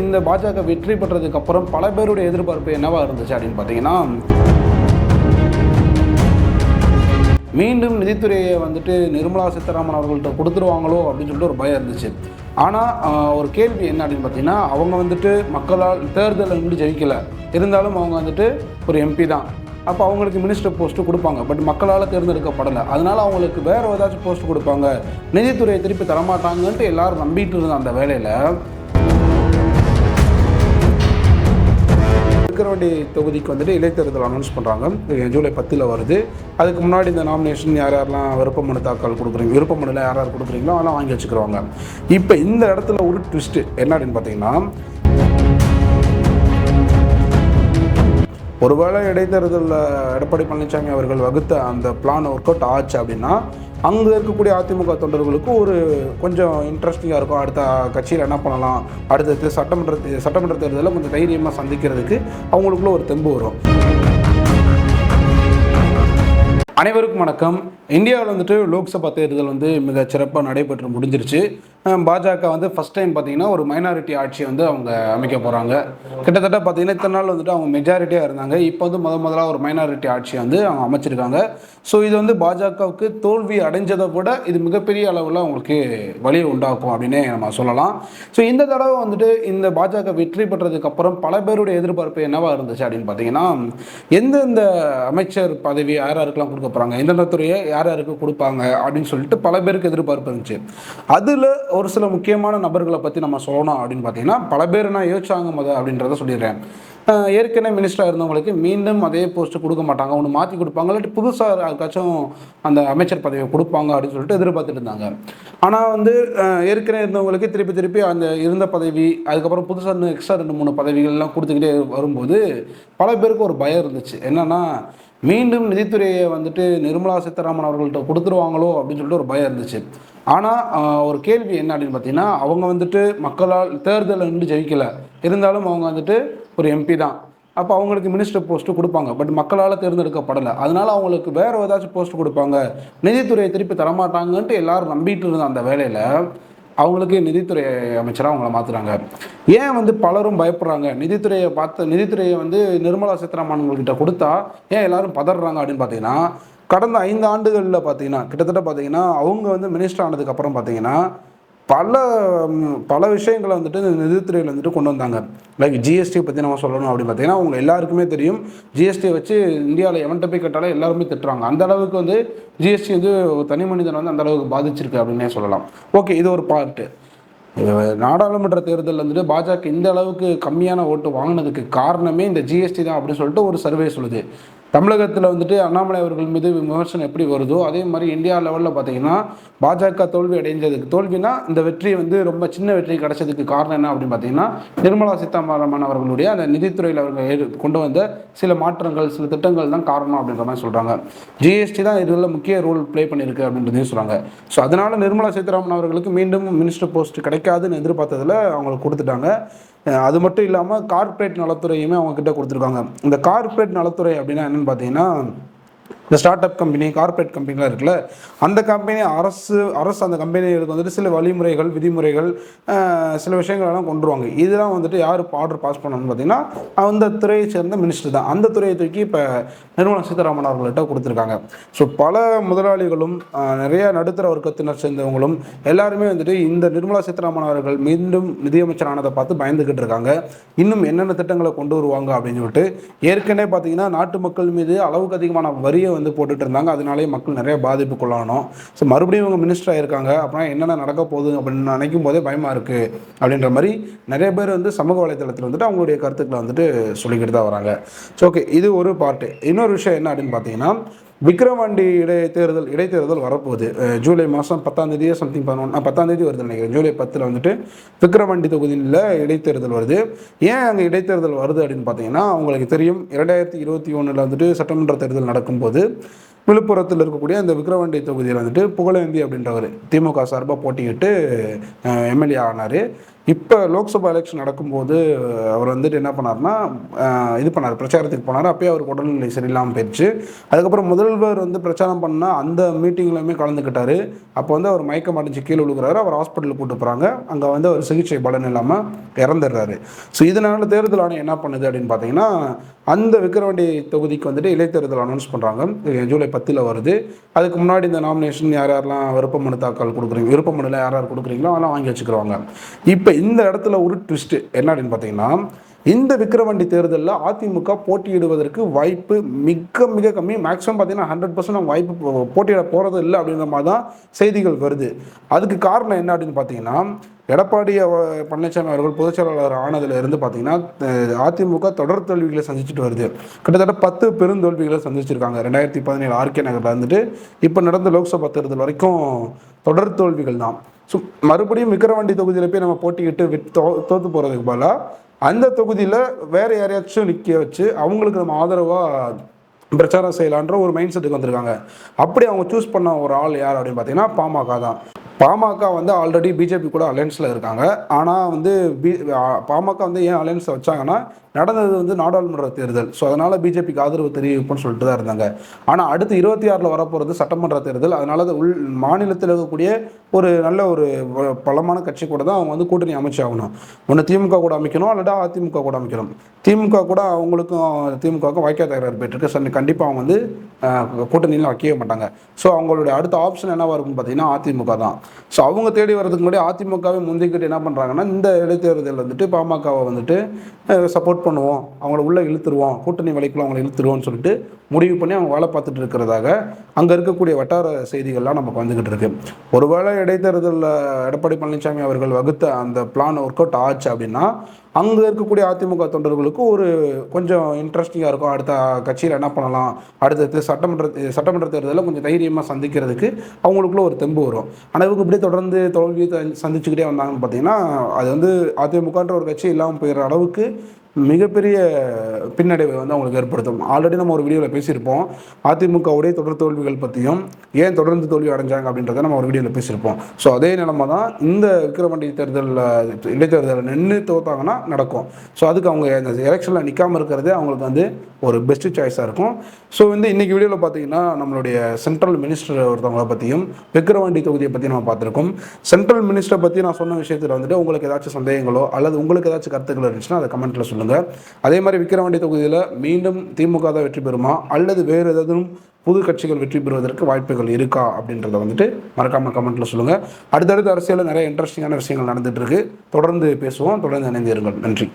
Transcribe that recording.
இந்த பாஜக வெற்றி பெற்றதுக்கு அப்புறம் பல பேருடைய எதிர்பார்ப்பு என்னவா இருந்துச்சு அப்படின்னு பார்த்தீங்கன்னா மீண்டும் நிதித்துறையை வந்துட்டு நிர்மலா சீதாராமன் அவர்கள்ட்ட கொடுத்துருவாங்களோ அப்படின்னு சொல்லிட்டு ஒரு பயம் இருந்துச்சு. ஆனால் ஒரு கேள்வி என்ன அப்படின்னு பார்த்தீங்கன்னா அவங்க வந்துட்டு மக்களால் தேர்தலில் நின்று ஜெயிக்கலை. இருந்தாலும் அவங்க வந்துட்டு ஒரு எம்பி தான். அப்போ அவங்களுக்கு மினிஸ்டர் போஸ்ட்டு கொடுப்பாங்க. பட் மக்களால் தேர்ந்தெடுக்கப்படலை. அதனால் அவங்களுக்கு வேறு ஏதாச்சும் போஸ்ட் கொடுப்பாங்க. நிதித்துறையை திருப்பி தரமாட்டாங்கன்ட்டு எல்லோரும் நம்பிட்டு இருந்த அந்த வேலையில். விக்கிரவாண்டி தொகுதிக்கு வந்துட்டு இடைத்தேர்தல் அனௌன்ஸ் பண்ணுறாங்க ஜூலை பத்தில் வருது. அதுக்கு முன்னாடி இந்த நாமினேஷன் யார் யாரெல்லாம் விருப்ப மனு தாக்கல் கொடுக்குறீங்க விருப்ப மனுவில் யார் யார் கொடுக்குறீங்களோ அதெல்லாம் வாங்கி வச்சுக்கிறவாங்க. இப்போ இந்த இடத்துல ஒரு ட்விஸ்ட்டு என்ன அப்படின்னு பார்த்தீங்கன்னா ஒருவேளை இடைத்தேர்தலில் எடப்பாடி பழனிசாமி அவர்கள் வகுத்த அந்த பிளான் ஒர்க் அவுட் ஆச்சு அப்படின்னா அங்கே இருக்கக்கூடிய அதிமுக தொண்டர்களுக்கு ஒரு கொஞ்சம் இன்ட்ரெஸ்டிங்காக இருக்கும். அடுத்த கட்சியில் என்ன பண்ணலாம்? அடுத்தது சட்டமன்ற தே- சட்டமன்ற தேர்தலில் கொஞ்சம் தைரியமாக சந்திக்கிறதுக்கு அவங்களுக்குள்ள ஒரு தெம்பு வரும். அனைவருக்கும் வணக்கம். இந்தியாவில் வந்துட்டு லோக்சபா தேர்தல் வந்து மிக சிறப்பாக நடைபெற்று முடிஞ்சிருச்சு. பாஜக வந்து ஃபஸ்ட் டைம் பார்த்தீங்கன்னா ஒரு மைனாரிட்டி ஆட்சியை வந்து அவங்க அமைக்க போகிறாங்க கிட்டத்தட்ட பார்த்தீங்கன்னா இத்தனை நாள் வந்துட்டு அவங்க மெஜாரிட்டியாக இருந்தாங்க. இப்போ வந்து முத முதலாக ஒரு மைனாரிட்டி ஆட்சியை வந்து அவங்க அமைச்சிருக்காங்க. ஸோ இது வந்து பாஜகவுக்கு தோல்வி அடைஞ்சதை விட இது மிகப்பெரிய அளவில் அவங்களுக்கு வழியை உண்டாக்கும் அப்படின்னே நம்ம சொல்லலாம். ஸோ இந்த தடவை வந்துட்டு இந்த பாஜக வெற்றி பெற்றதுக்கு அப்புறம் பல பேருடைய எதிர்பார்ப்பு என்னவா இருந்துச்சு அப்படின்னு பார்த்தீங்கன்னா எந்தெந்த அமைச்சர் பதவி யார் யாருக்கெல்லாம் கொடுக்க போகிறாங்க எந்தெந்த துறையை யார் யாருக்கு கொடுப்பாங்க அப்படின்னு சொல்லிட்டு பல பேருக்கு எதிர்பார்ப்பு இருந்துச்சு. அதில் ஒரு சில முக்கியமான நபர்களை பற்றி நம்ம சொல்லணும் அப்படின்னு பார்த்தீங்கன்னா பல பேர் நான் யோசிச்சாங்க முத அப்படின்றத சொல்லிடுறேன். ஏற்கனவே மினிஸ்டராக இருந்தவங்களுக்கு மீண்டும் அதே போஸ்ட்டு கொடுக்க மாட்டாங்க. ஒன்று மாற்றி கொடுப்பாங்க. இல்லாட்டி புதுசாக யாருக்காச்சும் அந்த அமைச்சர் பதவியை கொடுப்பாங்க அப்படின்னு சொல்லிட்டு எதிர்பார்த்துட்டு இருந்தாங்க. ஆனால் வந்து ஏற்கனவே இருந்தவங்களுக்கு திருப்பி திருப்பி அந்த இருந்த பதவி அதுக்கப்புறம் புதுசாக இன்னும் எக்ஸ்ட்ரா ரெண்டு மூணு பதவிகள்லாம் கொடுத்துக்கிட்டே வரும்போது பல பேருக்கு ஒரு பயம் இருந்துச்சு. என்னென்னா மீண்டும் நிதித்துறையை வந்துட்டு நிர்மலா சீதாராமன் அவர்கள்ட்ட கொடுத்துருவாங்களோ அப்படின்னு சொல்லிட்டு ஒரு பயம் இருந்துச்சு. ஆனால் ஒரு கேள்வி என்ன அப்படின்னு பார்த்தீங்கன்னா அவங்க வந்துட்டு மக்களால் தேர்தலில் நின்று ஜெயிக்கலை. இருந்தாலும் அவங்க வந்துட்டு ஒரு எம்பி தான். அப்போ அவங்களுக்கு மினிஸ்டர் போஸ்ட்டு கொடுப்பாங்க. பட் மக்களால் தேர்ந்தெடுக்கப்படலை. அதனால அவங்களுக்கு வேறு ஏதாச்சும் போஸ்ட் கொடுப்பாங்க. நிதித்துறையை திருப்பி தரமாட்டாங்கன்ட்டு எல்லாரும் நம்பிட்டு இருந்த அந்த வேலையில். அவங்களுக்கு நிதித்துறை அமைச்சராக அவங்கள மாற்றுறாங்க ஏன் வந்து பலரும் பயப்படுறாங்க? நிதித்துறையை பார்த்து நிதித்துறையை வந்து நிர்மலா சீதாராமன் உங்கள்கிட்ட கொடுத்தா ஏன் எல்லாரும் பதறாங்க அப்படின்னு பார்த்தீங்கன்னா கடந்த ஐந்து ஆண்டுகளில் பார்த்தீங்கன்னா கிட்டத்தட்ட பார்த்தீங்கன்னா அவங்க வந்து மினிஸ்டர் ஆனதுக்கப்புறம் பார்த்தீங்கன்னா பல பல விஷயங்களை வந்துட்டு இந்த நிதித்துறையில் வந்துட்டு கொண்டு வந்தாங்க. லைக் ஜிஎஸ்டி பற்றி நம்ம சொல்லணும் அப்படின்னு பார்த்தீங்கன்னா அவங்க எல்லாருக்குமே தெரியும். ஜிஎஸ்டியை வச்சு இந்தியாவில் எவன்கிட்ட போய் கேட்டாலும் எல்லாருமே திட்டுறாங்க. அந்த அளவுக்கு வந்து ஜிஎஸ்டி வந்து தனி மனிதன் வந்து அந்த அளவுக்கு பாதிச்சிருக்கு அப்படின்னே சொல்லலாம். ஓகே இது ஒரு பார்ட்டு நாடாளுமன்ற தேர்தலில் வந்துட்டு பாஜக இந்த அளவுக்கு கம்மியான ஓட்டு வாங்கினதுக்கு காரணமே இந்த ஜிஎஸ்டி தான் அப்படின்னு சொல்லிட்டு ஒரு சர்வே சொல்லுது. தமிழகத்தில் வந்துட்டு அண்ணாமலை அவர்கள் மீது விமர்சனம் எப்படி வருதோ அதே மாதிரி இந்தியா லெவலில் பார்த்தீங்கன்னா பாஜக தோல்வி அடைஞ்சதுக்கு தோல்வினா இந்த வெற்றி வந்து ரொம்ப சின்ன வெற்றி கிடைச்சதுக்கு காரணம் என்ன அப்படின்னு பார்த்தீங்கன்னா நிர்மலா சீதாராமன் அவர்களுடைய அந்த நிதித்துறையில் அவர்கள் கொண்டு வந்த சில மாற்றங்கள் சில திட்டங்கள் தான் காரணம் அப்படின்ற மாதிரி சொல்கிறாங்க ஜிஎஸ்டி தான் இதில் முக்கிய ரோல் ப்ளே பண்ணியிருக்கு அப்படின்றதையும் சொல்கிறாங்க ஸோ அதனால் நிர்மலா சீதாராமன் அவர்களுக்கு மீண்டும் மினிஸ்டர் போஸ்ட் கிடைக்காதுன்னு எதிர்பார்த்ததில் அவங்களுக்கு கொடுத்துட்டாங்க. அது மட்டும் இல்லாமல் கார்ப்பரேட் நலத்துறையுமே அவங்க கிட்ட கொடுத்துருக்காங்க. இந்த கார்ப்பரேட் நலத்துறை அப்படின்னா என்னன்னு பார்த்தீங்கன்னா இந்த ஸ்டார்ட் அப் கம்பெனி கார்ப்பரேட் கம்பெனிலாம் இருக்குல்ல அந்த கம்பெனி அரசு அரசு அந்த கம்பெனிகளுக்கு வந்துட்டு சில வழிமுறைகள் விதிமுறைகள் சில விஷயங்களெல்லாம் கொண்டு வருவாங்க இதெல்லாம் வந்துட்டு யார் ஆர்டர் பாஸ் பண்ணணும்னு பார்த்தீங்கன்னா அந்த துறையை சேர்ந்த மினிஸ்டர் தான். அந்த துறையை தூக்கி இப்போ நிர்மலா சீதாராமன் அவர்கள்ட்ட கொடுத்துருக்காங்க. ஸோ பல முதலாளிகளும் நிறைய நடுத்தர வர்க்கத்தினர் சேர்ந்தவங்களும் எல்லாருமே வந்துட்டு இந்த நிர்மலா சீதாராமன் அவர்கள் மீண்டும் நிதியமைச்சர் ஆனதை பார்த்து பயந்துக்கிட்டு இருக்காங்க. இன்னும் என்னென்ன திட்டங்களை கொண்டு வருவாங்க அப்படின்னு சொல்லிட்டு ஏற்கனவே பார்த்தீங்கன்னா நாட்டு மக்கள் மீது அளவுக்கு அதிகமான வரியை வந்து போட்டுட்டு இருந்தாங்க அதனாலேயே மக்கள் நிறைய பாதிப்புக்குள்ளானோம். ஸோ மறுபடியும் இவங்க மினிஸ்டர் ஆயிருக்காங்க. அப்புறம் என்னென்ன நடக்க போகுது அப்படின்னு நினைக்கும் போதே பயமாக இருக்குது அப்படின்ற மாதிரி நிறைய பேர் வந்து சமூக வலைத்தளத்தில் வந்துட்டு அவங்களுடைய கருத்துக்களை வந்துட்டு சொல்லிக்கிட்டு தான் வராங்க. ஸோ ஓகே இது ஒரு பார்ட்டு இன்னொரு விஷயம் என்ன அப்படின்னு பார்த்தீங்கன்னா விக்ரவாண்டி இடைத்தேர்தல் இடைத்தேர்தல் வரப்போகுது. ஜூலை மாதம் பத்தாம் தேதியே சம்திங் பதினொன்று பத்தாம் தேதி வருது நினைக்கிறேன். ஜூலை பத்தில் வந்துட்டு விக்ரவாண்டி தொகுதியில் இடைத்தேர்தல் வருது. ஏன் அங்கே இடைத்தேர்தல் வருது அப்படின்னு பார்த்தீங்கன்னா உங்களுக்கு தெரியும் இரண்டாயிரத்தி இருபத்தி ஒன்றில் வந்துட்டு சட்டமன்ற தேர்தல் நடக்கும்போது விழுப்புரத்தில் இருக்கக்கூடிய அந்த விக்ரவாண்டி தொகுதியில் வந்துட்டு புகழேந்தி அப்படின்றவர் திமுக சார்பாக போட்டியிட்டு எம்எல்ஏ ஆனார். இப்போ லோக்சபா எலெக்ஷன் நடக்கும்போது அவர் வந்துட்டு என்ன பண்ணார்னா இது பண்ணார் பிரச்சாரத்துக்கு போனார். அப்பயே அவருக்கு உடல்நிலை சரியில்லாமல் போயிடுச்சு. அதுக்கப்புறம் முதல்வர் வந்து பிரச்சாரம் பண்ணால் அந்த மீட்டிங்லையுமே கலந்துக்கிட்டார். அப்போ வந்து அவர் மயக்கம் அடைஞ்சு கீழே விழுகிறாரு. அவர் ஹாஸ்பிட்டலுக்கு கூட்டு போகிறாங்க அங்கே வந்து அவர் சிகிச்சை பலன் இல்லாமல் இறந்துடுறாரு. ஸோ இதனால தேர்தல் ஆணையம் என்ன பண்ணுது அப்படின்னு பார்த்தீங்கன்னா அந்த விக்கிரவாண்டி தொகுதிக்கு வந்துட்டு இடைத்தேர்தல் அனௌன்ஸ் பண்ணுறாங்க ஜூலை பத்தில் வருது. அதுக்கு முன்னாடி இந்த நாமினேஷன் யார் யாரெல்லாம் விருப்ப மனு தாக்கல் கொடுக்குறீங்க விருப்ப மனுல யார் யார் கொடுக்குறீங்களோ அதெல்லாம் வாங்கி வச்சுக்கிறவங்க. இப்போ இந்த இடத்துல ஒரு ட்விஸ்ட்டு என்ன அப்படின்னு பார்த்தீங்கன்னா இந்த விக்கிரவாண்டி தேர்தலில் அதிமுக போட்டியிடுவதற்கு வாய்ப்பு மிக மிக கம்மி. மேக்ஸிமம் பார்த்தீங்கன்னா ஹண்ட்ரட் பர்சன்ட் வாய்ப்பு போட்டியிட போகிறது இல்லை அப்படின்ற மாதிரி தான் செய்திகள் வருது. அதுக்கு காரணம் என்ன அப்படின்னு பார்த்தீங்கன்னா எடப்பாடி பழனிசாமி அவர்கள் பொதுச் செயலாளர் ஆனதுல இருந்து பார்த்தீங்கன்னா அதிமுக தொடர் தோல்விகளை சந்திச்சுட்டு வருது. கிட்டத்தட்ட பத்து பெருந்தோல்விகளை சந்திச்சிருக்காங்க. ரெண்டாயிரத்தி பதினேழு ஆர்கே நகரில் இருந்துட்டு இப்போ நடந்த லோக்சபா தேர்தல் வரைக்கும் தொடர் தோல்விகள் தான். ஸோ மறுபடியும் விக்கிரவாண்டி தொகுதியில் போய் நம்ம போட்டிக்கிட்டு தோ தோற்று போகிறதுக்கு பதிலாக அந்த தொகுதியில் வேறு யாரையாச்சும் நிற்க வச்சு அவங்களுக்கு நம்ம ஆதரவாக பிரச்சாரம் செய்யலான்ற ஒரு மைண்ட் செட்டுக்கு வந்திருக்காங்க. அப்படி அவங்க சூஸ் பண்ண ஒரு ஆள் யார் அப்படின்னு பார்த்தீங்கன்னா பாமக தான். பாமக வந்து ஆல்ரெடி பிஜேபி கூட அலையன்ஸில் இருக்காங்க. ஆனால் வந்து பி பாமக வந்து ஏன் அலையன்ஸை வச்சாங்கன்னா நடந்தது வந்து நாடாளுமன்ற தேர்தல். ஸோ அதனால் பிஜேபிக்கு ஆதரவு தெரிவிப்போம்னு சொல்லிட்டு தான் இருந்தாங்க. ஆனால் அடுத்து இருபத்தி ஆறில் வரப்போகிறது சட்டமன்ற தேர்தல். அதனால் அது உள் மாநிலத்தில் இருக்கக்கூடிய ஒரு நல்ல ஒரு பலமான கட்சி கூட தான் அவங்க வந்து கூட்டணி அமைச்சாகணும் ஒன்று திமுக கூட அமைக்கணும் அல்லடா அதிமுக கூட அமைக்கணும். திமுக கூட அவங்களுக்கும் திமுகவுக்கும் வாய்க்கா தகராறு போயிட்டுருக்கு. ஸோ கண்டிப்பாக அவங்க வந்து கூட்டணியில் வைக்கவே மாட்டாங்க. ஸோ அவங்களுடைய அடுத்த ஆப்ஷன் என்னவாக இருக்கும்னு பார்த்தீங்கன்னா அதிமுக தான். ஸோ அவங்க தேடி வரதுக்கு முன்னாடி அதிமுகவை முந்திக்கிட்டு என்ன பண்ணுறாங்கன்னா இந்த இடைத்தேர்தலில் வந்துட்டு பாமகவை வந்துட்டு சப்போர்ட் பண்ணுவோம் அவங்கள உள்ளே இழுத்துருவோம் கூட்டணி வலைக்குள்ள அவங்களை இழுத்துருவோம்னு சொல்லிட்டு முடிவு பண்ணி அவங்க வேலை பார்த்துட்டு இருக்கிறதாக அங்கே இருக்கக்கூடிய வட்டார செய்திகள்லாம் நமக்கு வந்துக்கிட்டு இருக்கு. ஒருவேளை இடைத்தேர்தலில் எடப்பாடி பழனிசாமி அவர்கள் வகுத்த அந்த பிளான் ஒர்க் அவுட் ஆச்சு அப்படின்னா அங்கே இருக்கக்கூடிய அதிமுக தொண்டர்களுக்கு ஒரு கொஞ்சம் இன்ட்ரெஸ்டிங்காக இருக்கும். அடுத்த கட்சியில் என்ன பண்ணலாம்? அடுத்தது சட்டமன்ற சட்டமன்ற தேர்தலில் கொஞ்சம் தைரியமாக சந்திக்கிறதுக்கு அவங்களுக்குள்ள ஒரு தெம்பு வரும். ஆனால் இவங்க இப்படியே தொடர்ந்து தோல்வியை சந்திச்சுக்கிட்டே வந்தாங்கன்னு பார்த்தீங்கன்னா அது வந்து அதிமுகன்ற ஒரு கட்சி இல்லாமல் போயிடுற அளவுக்கு மிகப்பெரிய பின்னடைவை வந்து அவங்களுக்கு ஏற்படுத்தும். ஆல்ரெடி நம்ம ஒரு வீடியோவில் பேசியிருப்போம். அதிமுகவுடைய தொடர் தோல்விகள் பற்றியும் ஏன் தொடர்ந்து தோல்வி அடைஞ்சாங்க அப்படின்றத நம்ம ஒரு வீடியோவில் பேசியிருப்போம். ஸோ அதே நிலமை தான் இந்த விக்கிரவாண்டி தேர்தலில் இடைத்தேர்தலில் நின்று தோத்தாங்கன்னா நடக்கும். ஸோ அதுக்கு அவங்க இந்த எலெக்ஷனில் நிற்காமல் இருக்கிறதே அவங்களுக்கு வந்து ஒரு பெஸ்ட் சாய்ஸாக இருக்கும். ஸோ வந்து இன்றைக்கி வீடியோவில் பார்த்தீங்கன்னா நம்மளுடைய சென்ட்ரல் மினிஸ்டர் ஒருத்தவங்களை பற்றியும் விக்கிரவாண்டி தொகுதியை பற்றி நம்ம பார்த்துருக்கோம். சென்ட்ரல் மினிஸ்டரை பற்றி நான் சொன்ன விஷயத்தில் வந்துட்டு உங்களுக்கு ஏதாச்சும் சந்தேகங்களோ அல்லது உங்களுக்கு ஏதாச்சும் கருத்துக்கள் இருந்துச்சுன்னா அதை கமெண்ட்டில் சொல்லுங்கள் அதே மாதிரி விக்கிரவாண்டி தொகுதியில் மீண்டும் திமுக தான் வெற்றி பெறுமா? அல்லது வேறு ஏதாவது புது கட்சிகள் வெற்றி பெறுவதற்கு வாய்ப்புகள் இருக்கா? அப்படின்றத வந்துட்டு மறக்காம கமெண்ட்டில் சொல்லுங்கள் அடுத்தடுத்த அரசியலில் நிறைய இன்ட்ரெஸ்டிங்கான விஷயங்கள் நடந்துட்டு இருக்கு. தொடர்ந்து பேசுவோம். தொடர்ந்து இணைந்திருங்கள். நன்றி.